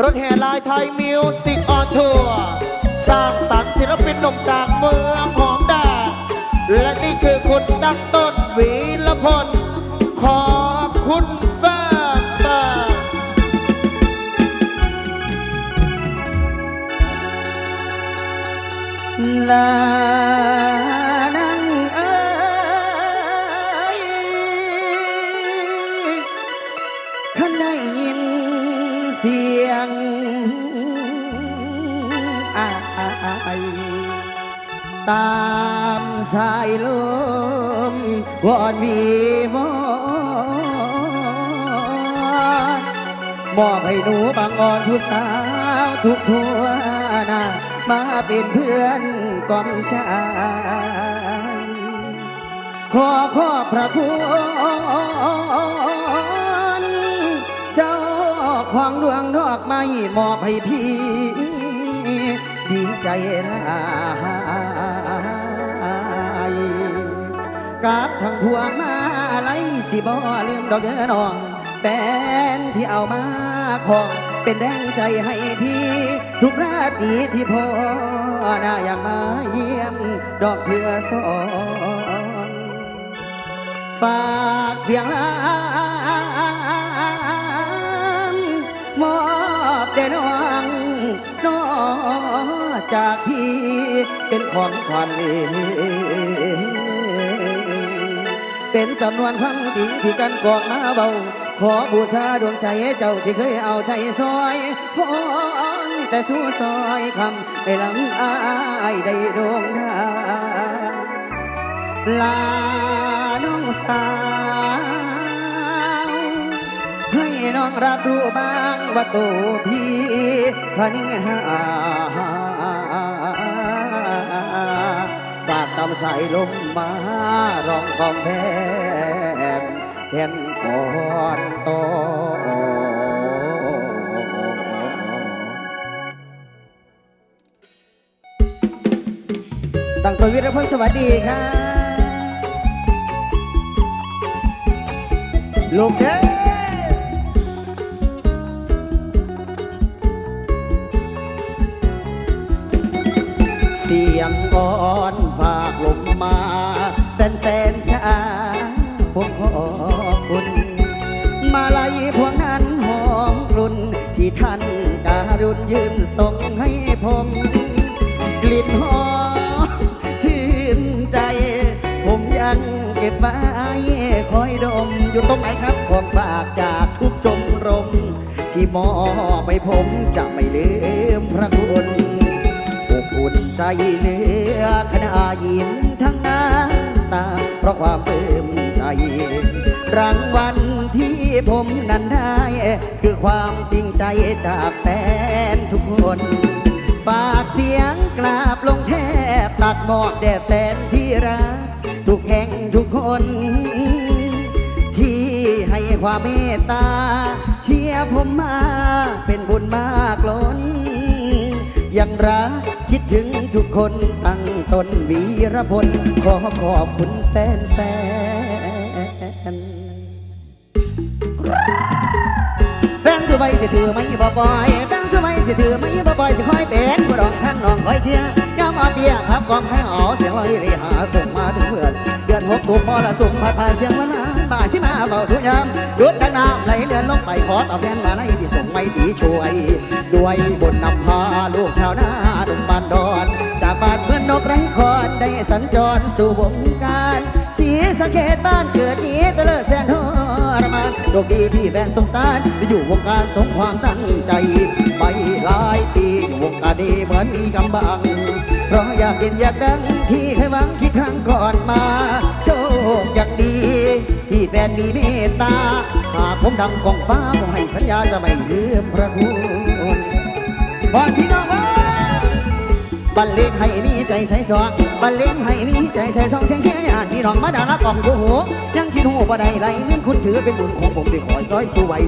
รถแห่ลายไทยมิวสิกออนทัวร์สร้างสรรค์ศิลปินหนุ่มจากเมืองหอมดงและนี่คือคุณตั้งต้นวีลพล ขอบคุณแฟนแฟนลา ตามสายลมวอนวีวอนมอบให้หนูบางอ่อนผู้สาวทุกทัวนามาเป็นเพื่อนกองใจขอขอบพระคุณเจ้าของดวงดอกไม้มอบให้พี่ ใจลายกับทั้งพวงมาไลสิบ่ลืมดอกเด้อน้องแฟนที่เอามาของเป็นแรงใจให้พี่ ทุกราตรีที่พอหน้าอยากมาเยี่ยมดอกเพื่อสองฝากเสียงลามมอบแด่น้องน้อ จากพี่เป็นของขวัญเป็นสำนวนความจริงที่กันกองมาเบา ขอบูชาดวงใจเจ้าที่เคยเอาใจซอยขอแต่สู้ซอยคำให้ลำอายได้ด่งดังลาน้องสาวให้น้องรับรู้บ้างว่าตัวพี่พนิ่งหา ตามสายลมมาร้องกองแทนแทนก่อนโตตั้งตัววิรพลสวัสดีครับลูกเด้อเสียงอ่อนฝา ลิ่นหอมชื่นใจ ผมยังเก็บไว้คอยดม อยู่ตรงไหนครับของฝากจากทุกชมรม ที่มอบไปผมจะไม่ลืมพระคุณอบอุ่นใจเหลือขณะยิ้มทั้งน้ำตา เพราะความปลื้มใจ รางวัลที่ผมนั้นได้ คือความจริงใจจากแฟนทุกคน ฝากเสียงกราบลงแทบตักหมอกแด่แฟนที่รัก ทุกแห่งทุกคน ที่ให้ความเมตตา เชียร์ผมมาเป็นบุญมากล้น ยังรักคิดถึงทุกคนตั้งตนวีรพล ขอขอบคุณแฟนแฟนแฟนสบายสิถือไม่บ่บอยแฟนสบายสิถือไม่บ่บอยสิคอยเป็น ผู้รองทั้งน้องคอยเชียร์ย้ำอาเตี้ยพับกองแพ้อ๋อเสียงลอยรีหาส่งมาถึงเพื่อนเดือนหกกุมมรสุมพัดผ่านเสียงวันนาป่าสิมาเบาสุยามดุดดังน้ำไหลเลือนลงไปขอตอบแทนมาในที่ส่งไม่ตีช่วย ด้วยบนนำพาลูกชาวนาดุมบานดอน จากบ้านเพื่อนนกไร้คอนได้สัญจรสู่วงการสีสะเกตบ้านเกิดนี้ตะเลิศแสนทรมานโชคดีที่แฟนสงสารได้อยู่วงการสมความตั้งใจ หลายปีห่วงการนี้เหมือนมีกำบัง เพราะอยากเห็นอยากดังที่เคยหวังคิดครั้งก่อนมา โชคอย่างดี ที่แฟนมีเมตตา หากผมดังกองฟ้าผมให้สัญญาจะไม่ลืมพระคุณบอนพี่น้องบรรเลงให้มีใจใส่ซองบรรเลงให้มีใจใส่ซองเสียงเชียร์ญาติพี่น้องมาดาละกล่องอยู่หูยังคิดหูบ่ได้ไรเรื่อคุณถือเป็นบุญของผมที่คอยจ้อยสู้ไว้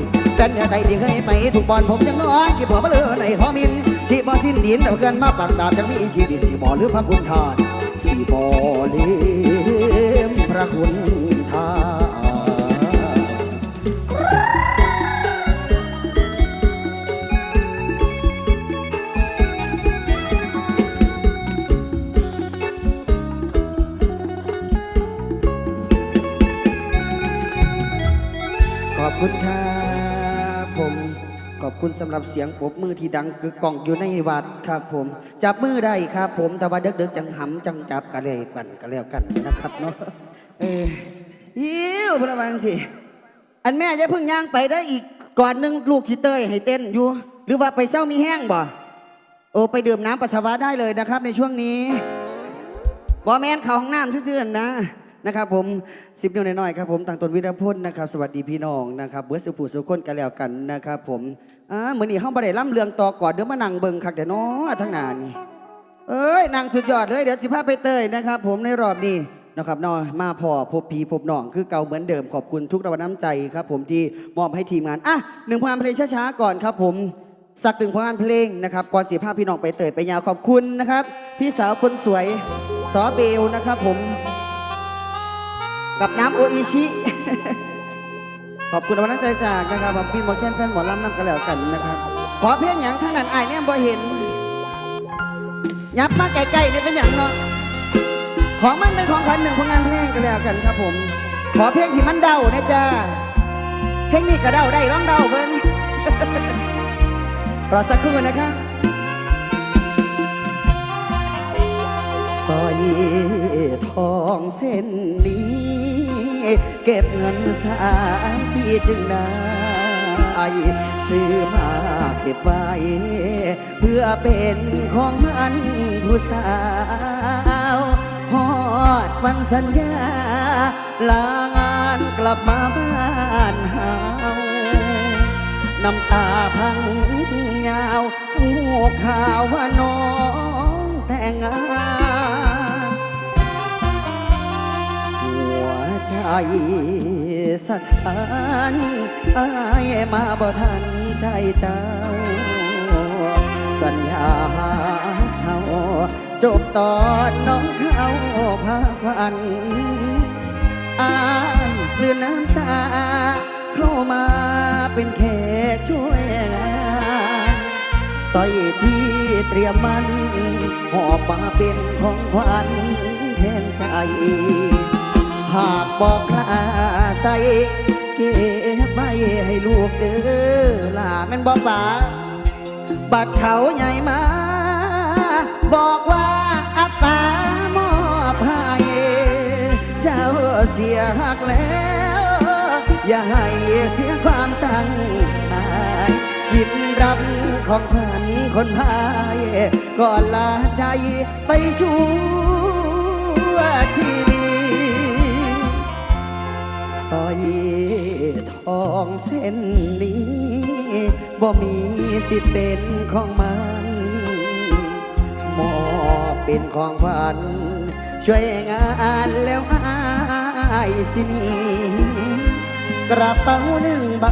จันเาใจอไทยที่เคยไปถูกบอนผมยังน้อยกี่บ่มาเลือในหอมิน ที่บ่สิ้นดินแต่เกินมาปากตามยังมีชีวิตสี่บ่หรือพระคุณทานสี่บ่เลี้ยมพระคุณทานขอบคุณค่ะ คุณสำหรับเสียงปบมือที่ดังกึกก้องอยู่ในวัดครับผม จับมือได้ครับผมแต่ว่าเด็กๆจังหำจังจับกันเลยกันกันแล้วกันนะครับเนาะเออยิ้วพระวังสิอันแม่จะเพิ่งย่างไปได้อีกก่อนหนึงลูกที่เต้ยให้เต้นอยู่ หรือว่าไปเศร้ามีแห้งบ่โอ้ไปดื่มน้ำปัสสาวะได้เลยนะครับในช่วงนี้บอแมนเขาห้องน้ำซื่อๆนะนะครับผมสิบนิ้วน้อยๆครับผมต่างตนวิรพลนะครับ สวัสดีพี่น้องนะครับเบิร์ดสุภูสุคนกันแล้วกันนะครับผม อ่าเหมือนนี่ห้องบัไดล่ำเลืองต่อก่อนเดี๋ยวมานั่งเบิ่งคักแต่น้อทั้งหนานี่เอ้ยนางสุดยอดเลยเดี๋ยวสิพาไปเตยนะครับ ผมในรอบนี้นะครับนอมาพอพบพีพบน้องคือเก่าเหมือนเดิมขอบคุณทุกรางวัลน้ำใจครับ ผมที่มอบให้ทีมงานอะหนึ่งพานเพลงช้าๆก่อนครับ ผมสักหนึ่งพลงานเพลงนะครับก่อนสีภาพพี่น้องไปเตยไปยาวขอบคุณนะครับ พี่สาวคนสวยสอเบลนะครับ ผม กับน้ำโออิชิ ขอบคุณรางวัลน้ำใจจากนะครับผมพี่มอแคนแฟนหมอลำน้ำกันแล้วกันนะครับ ขอเพียงอย่างทั้งนั้นอายเนี่ยบ่เห็น ยับมาใกล้ๆนี่เป็นอย่างเนาะ ของมันเป็นของขวัญหนึ่งผลงานเพลงกันแล้วกันครับผม ขอเพลงที่มันเดาเนะจ๊ะเพลงนี้ก็เดาได้ร้องเดาเบิ้งรอสักครู่นะครับสอยทองเส้นนี้ เก็บเงินสามปีจึงได้ซื้อมาเก็บไว้ เพื่อเป็นของมันผู้สาวฮอดวันสัญญา ลางานกลับมาบ้านเฮาน้ำตาพังยาวหูข่าวว่าน้องแต่งงาน ใจสถานอายมาบ่ทันใจเจ้า สัญญาเขาจบตอนน้องเขาพาควันอายกลืนน้ำตา เข้ามาเป็นแขกช่วยงานสร้อยที่เตรียมมันหอบมาเป็นของขวัญแทนใจ หากบอกลาใส่เก็บไว้ให้ลูกเด้อล่ะแม่นบอกป่าบัดเขาใหญ่มา บอกว่าอัปปามอบให้เจ้าเสียหักแล้ว อย่าให้เสียความตั้งใจยินรับของขวัญคนพายก่อนลาใจไปชั่วชีวิต สร้อยทองเส้นนี้บ่มีสิทธิ์เป็นของมันมอบเป็นของขวัญช่วยงานแล้วอายสินีกระเป๋าหนึ่งใบ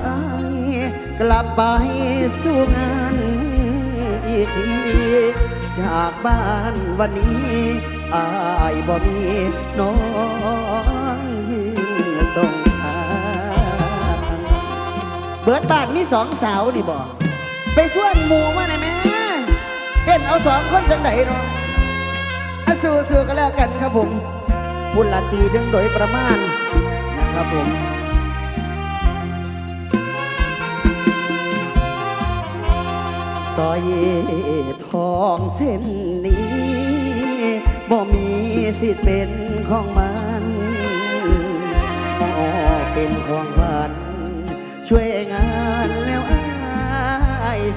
กลับไปสู่งานอีกทีจากบ้านวันนี้อายบ่มีน้องยืนส่งทาง เบิดบานมีสองสาวดิบ่ไปส่วนหมูมาหน่อยแม่เห็นเอาสองคนจังไดเนาะอะสู้สู้กันแล้วกันครับผมพุ่นละตีดึงโดยประมาณนะครับผมสอยทองเส้นนี้บ่มีสิทธิ์เป็นของมันมอเป็นของขวัญ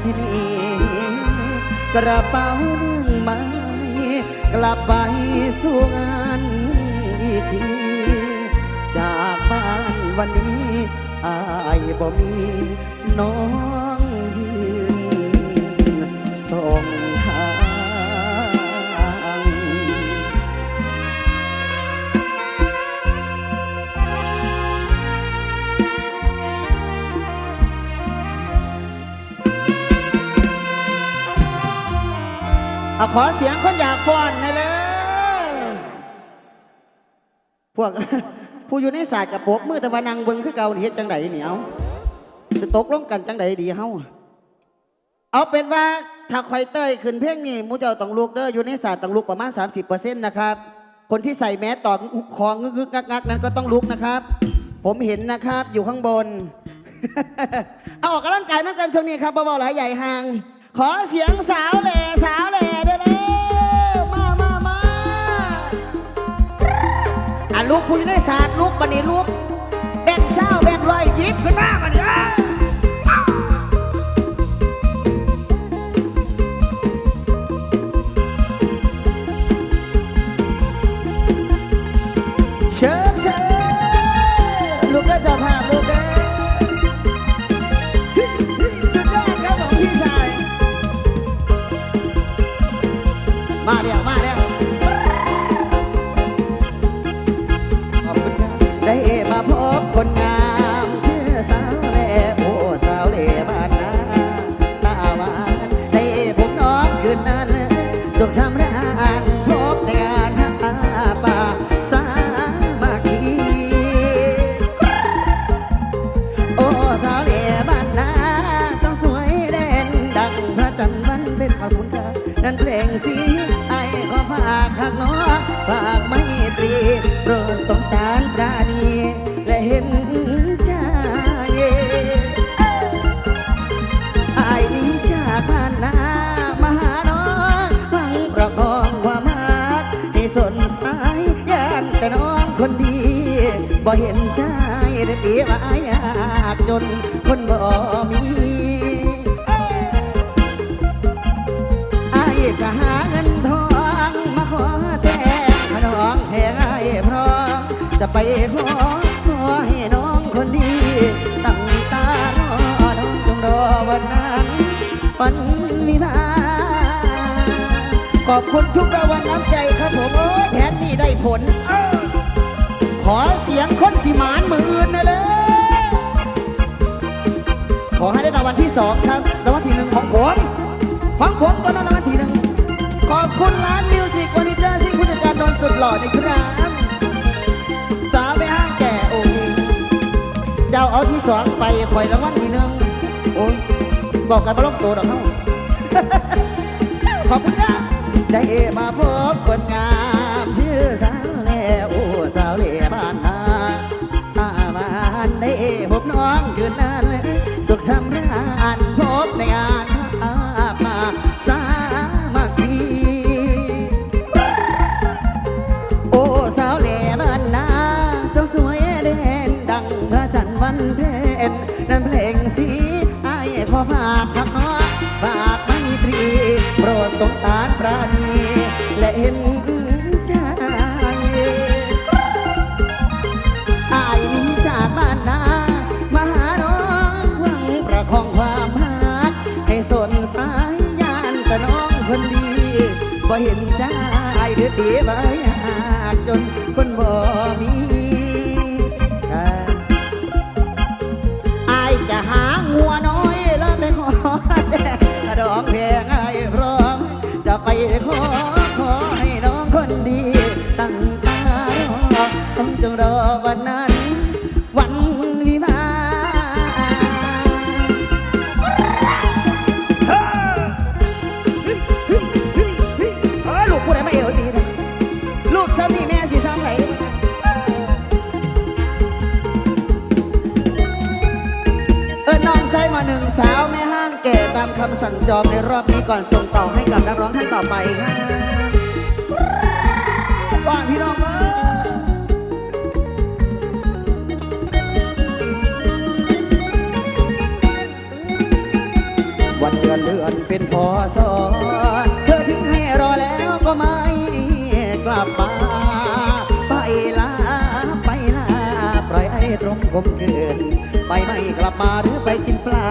สิหนีกระเป๋าหนึ่งใบกลับไปสู่งานอีกทีจากบ้านวันนี้อายบ่มีน้อง เอาขอเสียงคนอยากฟ้อนหน่อยเลยพวกผู้อยู่ในศาสตร์กับปรบมือต่ว่านังเบิงคือเก่าเฮ็ดจังไดเหนียวจะตกลงกันจังไดดีเฮาเอาเป็นว่าถ้าคอยเต้ยขึ้นเพลงนี้มูเจ้าต้องลุกเด้ออยู่ในศาสตร์ต้องลุกประมาณ 30%นะครับ คนที่ใส่แมสตอดคองงึกๆงักๆนั้นก็ต้องลุกนะครับ ผมเห็นนะครับอยู่ข้างบน เอาออกกำลังกายน้ำกันช่วงนี้ครับเบาๆหลายใหญ่ห่าง ขอเสียงสาวแหล่สาวแหล่ได้แล้วมามามาอะลูกคุยได้ศาสตร์ลูกบันนี้ลูกแบ่งเศร้าแบ่งรอยยิบขึ้นมาบันนี้ ม ฝากไม่ตรีโปรดสงสารปราณี และเห็นใจไอ้นี้จากบ้านนามาหาน้องหวังประคองความรักให้สนสายย่านแต่น้องคนดี บ่เห็นใจได้ดีว่ายากจนคนบ่มี ไปขอขอให้น้องคนดีตั้งตารอน้องจงรอวันนั้นวันวิวาขอบคุณทุกรางวัลน้ำใจครับผมโอ้ยแผนนี้ได้ผล ขอเสียงคนสิหมานมืออื่นนะเลย ขอให้ได้รางวัลที่สองครับรางวัลที่หนึ่งของผมของผมก็ได้รางวัลที่หนึ่งขอบคุณร้านมิวสิกวันนี้เจอซิ่งผู้จัดการนนสุดหล่อในครับ เจ้าเอาที่สองไปคอยรางวัลที่หนึ่งโอ้ยบอกกันมาลงตัวดอกเขาขอบคุณครับได้มาพบคนงามชื่อสา บ่เห็นใจเดือดดีบ่อยากจนคนบ่มีอายจะหางัวน้อยามคำสั่งจอมในรอบนี้ก่อนส่งต่อให้กับนักร้องท่านต่อไปครับก่อนพี่น้องเออวันเดือนเดือนเป็นพอสอเธอทิ้งให้รอแล้วก็ไม่กลับมา ไปลาไปลาปล่อยให้ตรงกลมเกิน ไปไม่กลับมาหรือไปกินปลา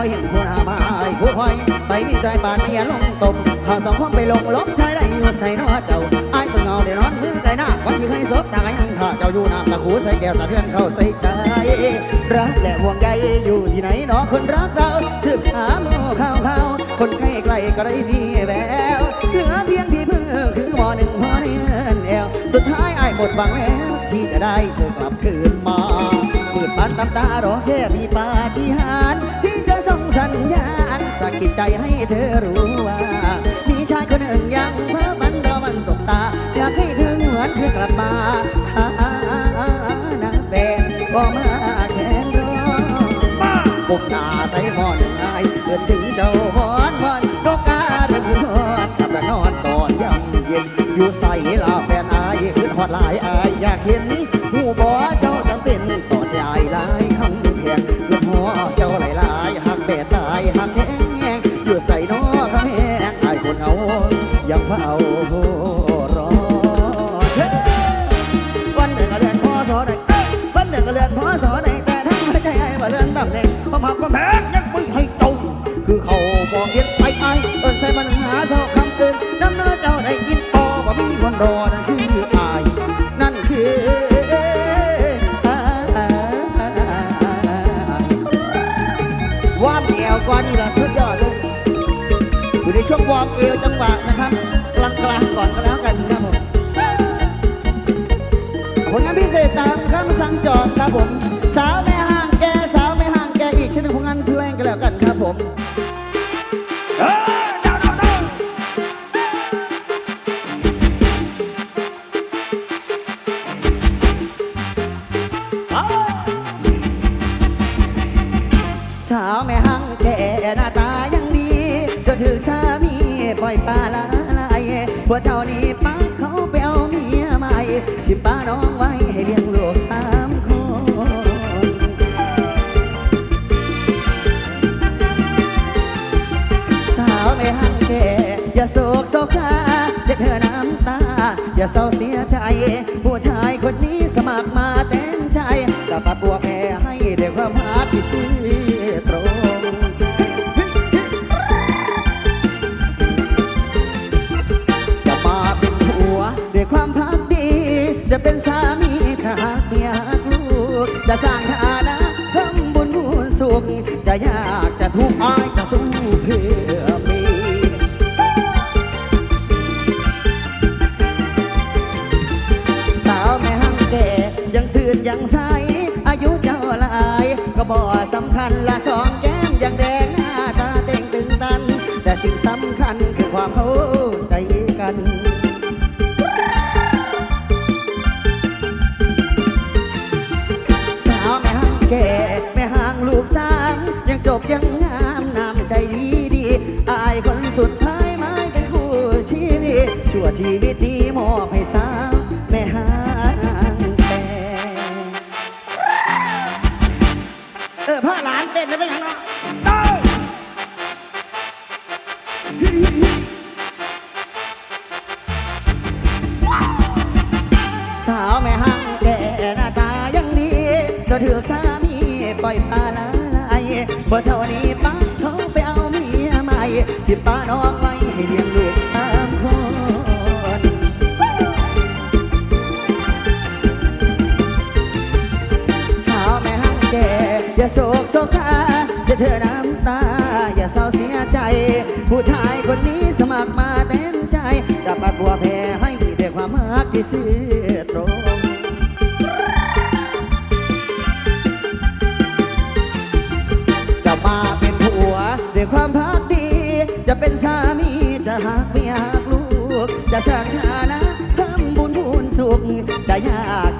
ป่าป่ายังบ่เห็นผู้หามาไอ้ผู้คอย ไปมีใจบานไม่อย่าลงตมข้าสองคนไปลงล้มชายได้อยู่ใส่นอเจ้าไอ้ตัวเงาได้นอนมือไก่หน้าวันที่เคยซบตาไงยังข้าเจ้าอยู่น้ำตะคูใส่แก้วสะเทือนเข้าใส่ใจรักและห่วงใยอยู่ที่ไหนหนอคนรักเราสืบหาโมข่าวข่าวคนใกล้ไกลก็ก็ได้ดีแววเหลือเพียงที่พึ่งคือหมอหนึ่งพอในเงินแอวสุดท้ายไอ้หมดหวังแล้วที่จะได้เธอกลับคืนมามืดปันตำตารอแค่มีปาฏิ กิดใจให้เธอรู้ว่า มีชายคนหนึ่งยังเพ้อมันรอมันสบตา อยากให้เธอหวนคืนกลับมาหานาแฟนก็มาแค่รอกุมหน้าใส่หมอนไายเกินถึงเจ้าหอนวันโรกาเรื่องหอดขับระนอนตอนยำเย็นอยู่ใส่ลาแฟนอายขึ้นหอดหลายอายอยากเห็น วามแอวกว่านี่ละสุดยอดเลยอยู่ในช่วงวอร์มเอวจังหวะนะครับกลางๆก่อนก็แล้วกันครับผมผลงานพิเศษตามคำสั่งจอดครับผม สาวไม่ห้างแกสาวไม่ห้างแกอีกชนิดผลงานเพลงผลงาน ที่ป้าน้องไว้ให้เลี้ยงลูกสามคนสาวไม่หังแก่อย่าโศกโศกาเช็ดเธอน้ำตา อย่าเศร้าเสียใจ ผู้ชายคนนี้สมัครมาเต็มใจจะปัดบัวแพ้ให้ด้วยความรัก ทุกอายจะสู้เพื่อมีสาวแม่หังแก่ยังสื่นยังใสอายุเจ้าลาย ก็บ่สำคัญละสองแก้มยังแดงหน้าตาเต่งตึงตัน แต่สิ่งสำคัญคือความเขา ชั่วชีวิตที่มอบให้ ซื่อตรงจะมาเป็นผัวด้วยความพักดี จะเป็นสามีจะหักไม่หักลูก จะสร้างฐานะทำบุญพูนสุขจะยาก